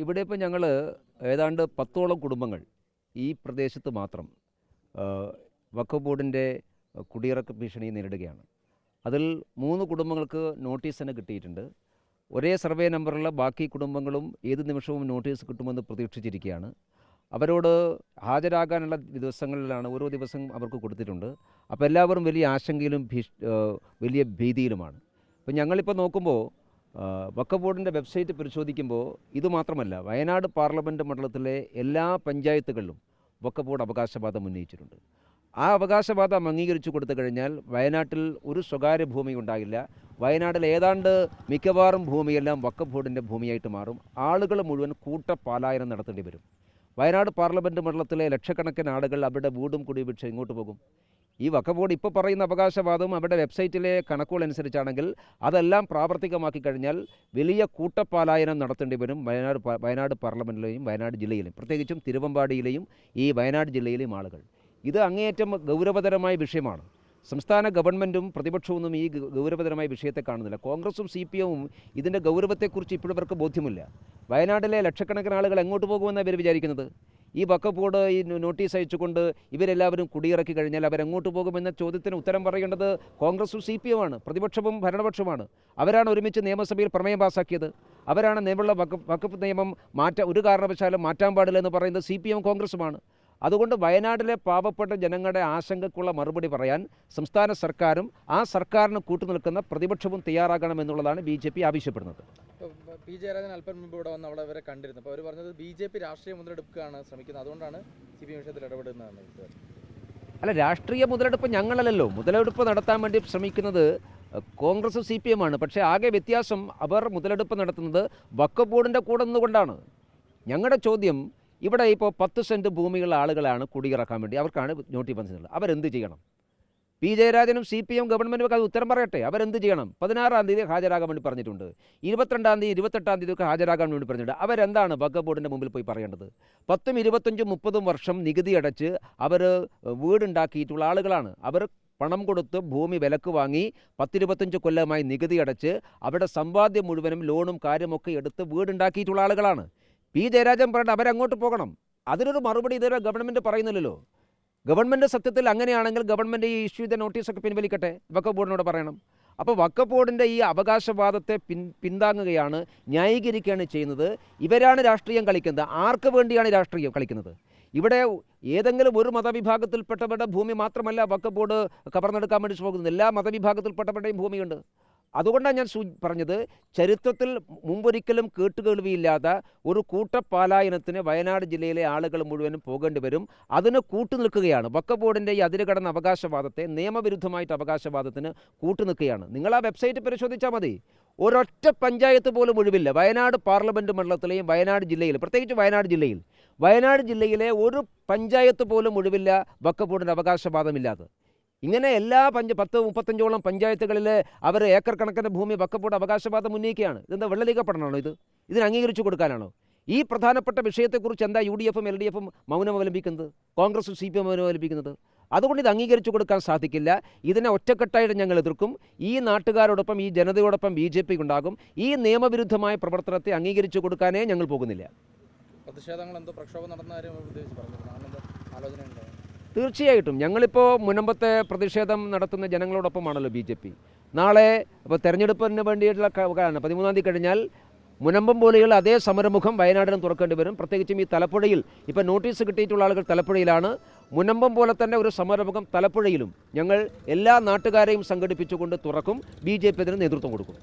ഇവിടെ ഇപ്പോൾ ഞങ്ങൾ ഏതാണ്ട് പത്തോളം കുടുംബങ്ങൾ ഈ പ്രദേശത്ത് മാത്രം വഖഫ് ബോർഡിന്റെ കുടിയിറക്ക ഭീഷണി നേരിടുകയാണ്. അതിൽ മൂന്ന് കുടുംബങ്ങൾക്ക് നോട്ടീസ് തന്നെ കിട്ടിയിട്ടുണ്ട്. ഒരേ സർവേ നമ്പറുള്ള ബാക്കി കുടുംബങ്ങളും ഏത് നിമിഷവും നോട്ടീസ് കിട്ടുമെന്ന് പ്രതീക്ഷിച്ചിരിക്കുകയാണ്. അവരോട് ഹാജരാകാനുള്ള ദിവസങ്ങളിലാണ് ഓരോ ദിവസം അവർക്ക് കൊടുത്തിട്ടുണ്ട്. അപ്പോൾ എല്ലാവരും വലിയ ആശങ്കയിലും ഭീഷ് വലിയ ഭീതിയിലുമാണ്. അപ്പോൾ ഞങ്ങളിപ്പോൾ നോക്കുമ്പോൾ ആ, ബോർഡിന്റെ വെബ്സൈറ്റ് പരിശോധിക്കുമ്പോൾ ഇത് മാത്രമല്ല വയനാട് പാർലമെന്റ് മണ്ഡലത്തിലെ എല്ലാ പഞ്ചായത്തുകളിലും വക്കബോർഡ് ബോർഡ് അവകാശവാദം ഉന്നയിച്ചിട്ടുണ്ട്. ആ അവകാശവാദം അംഗീകരിച്ചു കൊടുത്തു കഴിഞ്ഞാൽ വയനാട്ടിൽ ഒരു സ്വകാര്യ ഭൂമി ഉണ്ടാകില്ല. വയനാട്ടിൽ ഏതാണ്ട് മിക്കവാറും ഭൂമിയെല്ലാം വഖഫ് ബോർഡിന്റെ ഭൂമിയായിട്ട് മാറും. ആളുകൾ മുഴുവൻ കൂട്ട പലായനം നടത്തേണ്ടി വരും. വയനാട് പാർലമെന്റ് മണ്ഡലത്തിലെ ലക്ഷക്കണക്കിന് ആളുകൾ അവരുടെ വീടും കുടിവീക്ഷ ഇങ്ങോട്ട് പോകും. ഈ വഖഫ് ബോർഡ് ഇപ്പോൾ പറയുന്ന അവകാശവാദവും അവരുടെ വെബ്സൈറ്റിലെ കണക്കുകൾ അനുസരിച്ചാണെങ്കിൽ അതെല്ലാം പ്രാവർത്തികമാക്കി കഴിഞ്ഞാൽ വലിയ കൂട്ടപ്പാലായനം നടത്തേണ്ടി വരും വയനാട് വയനാട് പാർലമെന്റിലെയും വയനാട് ജില്ലയിലെയും പ്രത്യേകിച്ചും തിരുവമ്പാടിയിലെയും ഈ വയനാട് ജില്ലയിലെയും ആളുകൾ. ഇത് അങ്ങേയറ്റം ഗൗരവതരമായ വിഷയമാണ്. സംസ്ഥാന ഗവൺമെന്റും പ്രതിപക്ഷവും ഈ ഗൗരവതരമായ വിഷയത്തെ കാണുന്നില്ല. കോൺഗ്രസും സി പി എമ്മും ഇതിന്റെ ഗൗരവത്തെക്കുറിച്ച് ഇപ്പോഴവർക്ക് ബോധ്യമില്ല. വയനാട്ടിലെ ലക്ഷക്കണക്കിന് ആളുകൾ എങ്ങോട്ട് പോകുമെന്നാണ് ഇവർ വിചാരിക്കുന്നത്? ഈ ബോർഡ് ഈ നോട്ടീസ് അയച്ചുകൊണ്ട് ഇവരെല്ലാവരും കുടിയിറക്കി കഴിഞ്ഞാൽ അവരെങ്ങോട്ട് പോകുമെന്ന ചോദ്യത്തിന് ഉത്തരം പറയേണ്ടത് കോൺഗ്രസും സി പി എമ്മാണ് പ്രതിപക്ഷവും ഭരണപക്ഷവുമാണ്. അവരാണ് ഒരുമിച്ച് നിയമസഭയിൽ പ്രമേയം പാസാക്കിയത്. അവരാണ് നിയമമുള്ള വക്കഫ് നിയമം മാറ്റ ഒരു കാരണവശാലും മാറ്റാൻ പാടില്ല എന്ന് പറയുന്നത് സി പി എം കോൺഗ്രസുമാണ്. അതുകൊണ്ട് വയനാട്ടിലെ പാവപ്പെട്ട ജനങ്ങളുടെ ആശങ്കക്കുള്ള മറുപടി പറയാൻ സംസ്ഥാന സർക്കാരും ആ സർക്കാരിന് കൂട്ടുനിൽക്കുന്ന പ്രതിപക്ഷവും തയ്യാറാകണമെന്നുള്ളതാണ് ബി ആവശ്യപ്പെടുന്നത്. ഇപ്പോൾ പി ജയരാജൻ അല്പം മുമ്പ് ഇവിടെ വന്ന് അവിടെ അവരെ കണ്ടിരുന്നു. അപ്പോൾ അവർ പറഞ്ഞത് ബി ജെ പി രാഷ്ട്രീയ മുതലെടുക്കുകയാണ് ശ്രമിക്കുന്നത്. അതുകൊണ്ടാണ് സി പി എം വിഷയത്തിൽ ഇടപെടുന്നതെന്ന്. അല്ല രാഷ്ട്രീയ മുതലെടുപ്പ് ഞങ്ങളല്ലല്ലോ. മുതലെടുപ്പ് നടത്താൻ വേണ്ടി ശ്രമിക്കുന്നത് കോൺഗ്രസും സി പി എം ആണ് പക്ഷേ ആകെ വ്യത്യാസം അവർ മുതലെടുപ്പ് നടത്തുന്നത് വക്കഫ് ബോർഡിന്റെ കൂടെ നിന്നുകൊണ്ടാണ്. ഞങ്ങളുടെ ചോദ്യം ഇവിടെ ഇപ്പോൾ പത്ത് സെന്റ് ഭൂമിയുള്ള ആളുകളാണ് കുടിയിറക്കാൻ വേണ്ടി അവർക്കാണ് നോട്ടീസ് വന്നിട്ടുള്ളത് അവരെന്ത് ചെയ്യണം? പി ജയരാജനും സി പി എം ഗവൺമെന്റും ഒക്കെ അത് ഉത്തരം പറയട്ടെ. അവരെന്ത് ചെയ്യണം? പതിനാറാം തീയതി ഹാജരാകാൻ വേണ്ടി പറഞ്ഞിട്ടുണ്ട്. ഇരുപത്തിരണ്ടാം തീയതി ഇരുപത്തെട്ടാം തീയതി ഒക്കെ ഹാജരാകാൻ വേണ്ടി പറഞ്ഞിട്ടുണ്ട്. അവരെന്താണ് വക്കഫ് ബോർഡിന്റെ മുമ്പിൽ പോയി പറയേണ്ടത്? പത്തും ഇരുപത്തഞ്ചും മുപ്പതും വർഷം നികുതി അടച്ച് അവർ വീടുണ്ടാക്കിയിട്ടുള്ള ആളുകളാണ്. അവർ പണം കൊടുത്ത് ഭൂമി വിലക്ക് വാങ്ങി പത്തിരുപത്തഞ്ച് കൊല്ലമായി നികുതി അടച്ച് അവരുടെ സമ്പാദ്യം മുഴുവനും ലോണും കാര്യമൊക്കെ എടുത്ത് വീടുണ്ടാക്കിയിട്ടുള്ള ആളുകളാണ്. പി ജയരാജൻ പറഞ്ഞിട്ട് അവരങ്ങോട്ട് പോകണം. അതിനൊരു മറുപടി ഇതുവരെ ഗവൺമെന്റ് പറയുന്നില്ലല്ലോ. ഗവൺമെന്റ് സത്യത്തിൽ അങ്ങനെയാണെങ്കിൽ ഗവൺമെന്റ് ഈ ഇഷ്യൂ ചെയ്ത നോട്ടീസൊക്കെ പിൻവലിക്കട്ടെ? വക്കഫ് ബോർഡിനോട് പറയണം. അപ്പോൾ വക്കഫ് ബോർഡിന്റെ ഈ അവകാശവാദത്തെ പിൻ പിന്താങ്ങുകയാണ് ന്യായീകരിക്കുകയാണ് ചെയ്യുന്നത്. ഇവരാണ് രാഷ്ട്രീയം കളിക്കുന്നത്. ആർക്ക് വേണ്ടിയാണ് രാഷ്ട്രീയം കളിക്കുന്നത്? ഇവിടെ ഏതെങ്കിലും ഒരു മതവിഭാഗത്തിൽപ്പെട്ടവരുടെ ഭൂമി മാത്രമല്ല വക്കഫ് ബോർഡ് കവർന്നെടുക്കാൻ വേണ്ടി പോകുന്നത്. എല്ലാ മതവിഭാഗത്തിൽപ്പെട്ടവരുടെയും ഭൂമിയുണ്ട്. അതുകൊണ്ടാണ് ഞാൻ സൂ പറഞ്ഞത് ചരിത്രത്തിൽ മുമ്പൊരിക്കലും കേട്ടുകേൾവിയില്ലാത്ത ഒരു കൂട്ടപ്പാലായനത്തിന് വയനാട് ജില്ലയിലെ ആളുകൾ മുഴുവനും പോകേണ്ടി വരും. അതിന് കൂട്ടുനിൽക്കുകയാണ് വക്കഫ് ബോർഡിന്റെ ഈ അതിരുകടന്ന അവകാശവാദത്തെ നിയമവിരുദ്ധമായിട്ട് അവകാശവാദത്തിന് കൂട്ടുനിൽക്കുകയാണ് നിങ്ങൾ ആ വെബ്സൈറ്റ് പരിശോധിച്ചാൽ മതി. ഒരൊറ്റ പഞ്ചായത്ത് പോലും ഒഴിവില്ല. വയനാട് പാർലമെന്റ് മണ്ഡലത്തിലെയും വയനാട് ജില്ലയിൽ പ്രത്യേകിച്ച് വയനാട് ജില്ലയിൽ. വയനാട് ജില്ലയിലെ ഒരു പഞ്ചായത്ത് പോലും ഒഴിവില്ല വക്കബോർഡിന്റെ അവകാശവാദമില്ലാതെ. ഇങ്ങനെ എല്ലാ പഞ്ച പത്ത് മുപ്പത്തഞ്ചോളം പഞ്ചായത്തുകളിൽ അവർ ഏക്കർ കണക്കിന് ഭൂമി വക്കപ്പോട്ട് അവകാശവാദം ഉന്നയിക്കുകയാണ്. ഇതെന്താ വെള്ളലീഗ പഠനമാണോ ഇത്? ഇതിന് അംഗീകരിച്ചു കൊടുക്കാനാണോ? ഈ പ്രധാനപ്പെട്ട വിഷയത്തെക്കുറിച്ച് എന്താ യു ഡി എഫും എൽ ഡി എഫും മൗനം അവലംബിക്കുന്നത്? കോൺഗ്രസും സി പി എം അവലംബിക്കുന്നത്? അതുകൊണ്ട് ഇത് അംഗീകരിച്ചു കൊടുക്കാൻ സാധിക്കില്ല. ഇതിനെ ഒറ്റക്കെട്ടായിട്ട് ഞങ്ങൾ എതിർക്കും. ഈ നാട്ടുകാരോടൊപ്പം ഈ ജനതയോടൊപ്പം ബി ജെ പിക്ക് ഉണ്ടാകും. ഈ നിയമവിരുദ്ധമായ പ്രവർത്തനത്തെ അംഗീകരിച്ചു കൊടുക്കാനേ ഞങ്ങൾ പോകുന്നില്ല. പ്രതിഷേധങ്ങൾ എന്തോ പ്രക്ഷോഭം നടന്ന കാര്യം ആലോചന തീർച്ചയായിട്ടും. ഞങ്ങളിപ്പോൾ മുനമ്പത്തെ പ്രതിഷേധം നടത്തുന്ന ജനങ്ങളോടൊപ്പമാണല്ലോ ബി ജെ പി. നാളെ ഇപ്പോൾ തെരഞ്ഞെടുപ്പിന് വേണ്ടിയിട്ടുള്ള കാരണം പതിമൂന്നാം തീയതി കഴിഞ്ഞാൽ മുനമ്പം പോലെയുള്ള അതേ സമരമുഖം വയനാടിനും തുറക്കേണ്ടി വരും. പ്രത്യേകിച്ചും ഈ തലപ്പുഴയിൽ ഇപ്പോൾ നോട്ടീസ് കിട്ടിയിട്ടുള്ള ആളുകൾ തലപ്പുഴയിലാണ്. മുനമ്പം പോലെ തന്നെ ഒരു സമരമുഖം തലപ്പുഴയിലും ഞങ്ങൾ എല്ലാ നാട്ടുകാരെയും സംഘടിപ്പിച്ചുകൊണ്ട് തുറക്കും. ബി ജെ പി അതിന് നേതൃത്വം കൊടുക്കും.